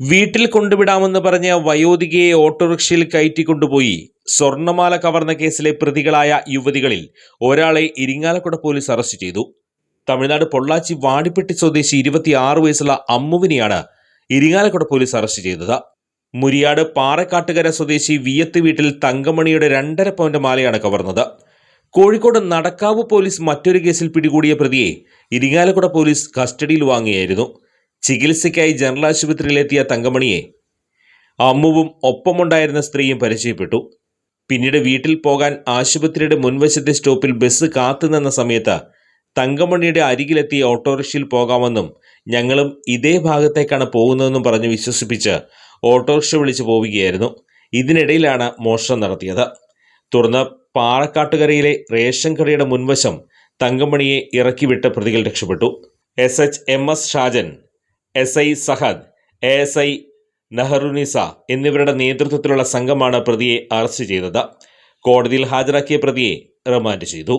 വീട്ടിൽ കൊണ്ടുവിടാമെന്ന് പറഞ്ഞ വയോധികയെ ഓട്ടോറിക്ഷയിൽ കയറ്റിക്കൊണ്ടുപോയി സ്വർണമാല കവർന്ന കേസിലെ പ്രതികളായ യുവതികളിൽ ഒരാളെ ഇരിങ്ങാലക്കുട പോലീസ് അറസ്റ്റ് ചെയ്തു. തമിഴ്നാട് പൊള്ളാച്ചി വാടിപ്പെട്ടി സ്വദേശി ഇരുപത്തിയാറ് വയസ്സുള്ള അമ്മുവിനെയാണ് ഇരിങ്ങാലക്കുട പോലീസ് അറസ്റ്റ് ചെയ്തത്. മുരിയാട് പാറക്കാട്ടുകര സ്വദേശി വിയത്ത് വീട്ടിൽ തങ്കമണിയുടെ രണ്ടര പവന്റെ മാലയാണ് കവർന്നത്. കോഴിക്കോട് നടക്കാവ് പോലീസ് മറ്റൊരു കേസിൽ പിടികൂടിയ പ്രതിയെ ഇരിങ്ങാലക്കുട പോലീസ് കസ്റ്റഡിയിൽ വാങ്ങിയായിരുന്നു ചികിത്സയ്ക്കായി ജനറൽ ആശുപത്രിയിലെത്തിയ തങ്കമണിയെ അമ്മുവും ഒപ്പമുണ്ടായിരുന്ന സ്ത്രീയും പരിചയപ്പെട്ടു. പിന്നീട് വീട്ടിൽ പോകാൻ ആശുപത്രിയുടെ മുൻവശത്തെ സ്റ്റോപ്പിൽ ബസ് കാത്തുനിന്ന സമയത്ത് തങ്കമണിയുടെ അരികിലെത്തിയ ഓട്ടോറിക്ഷയിൽ പോകാമെന്നും ഞങ്ങളും ഇതേ ഭാഗത്തേക്കാണ് പോകുന്നതെന്നും പറഞ്ഞ് വിശ്വസിപ്പിച്ച് ഓട്ടോറിക്ഷ വിളിച്ചു പോവുകയായിരുന്നു. ഇതിനിടയിലാണ് മോഷണം നടത്തിയത്. തുടർന്ന് പാറക്കാട്ടുകരയിലെ റേഷൻ കടയുടെ മുൻവശം തങ്കമണിയെ ഇറക്കിവിട്ട് പ്രതികൾ രക്ഷപ്പെട്ടു. S H M S Shajan S I Sahad A S I Neharunisa എന്നിവരുടെ നേതൃത്വത്തിലുള്ള സംഘമാണ് പ്രതിയെ അറസ്റ്റ് ചെയ്തത്. കോടതിയിൽ ഹാജരാക്കിയ പ്രതിയെ റിമാൻഡ് ചെയ്തു.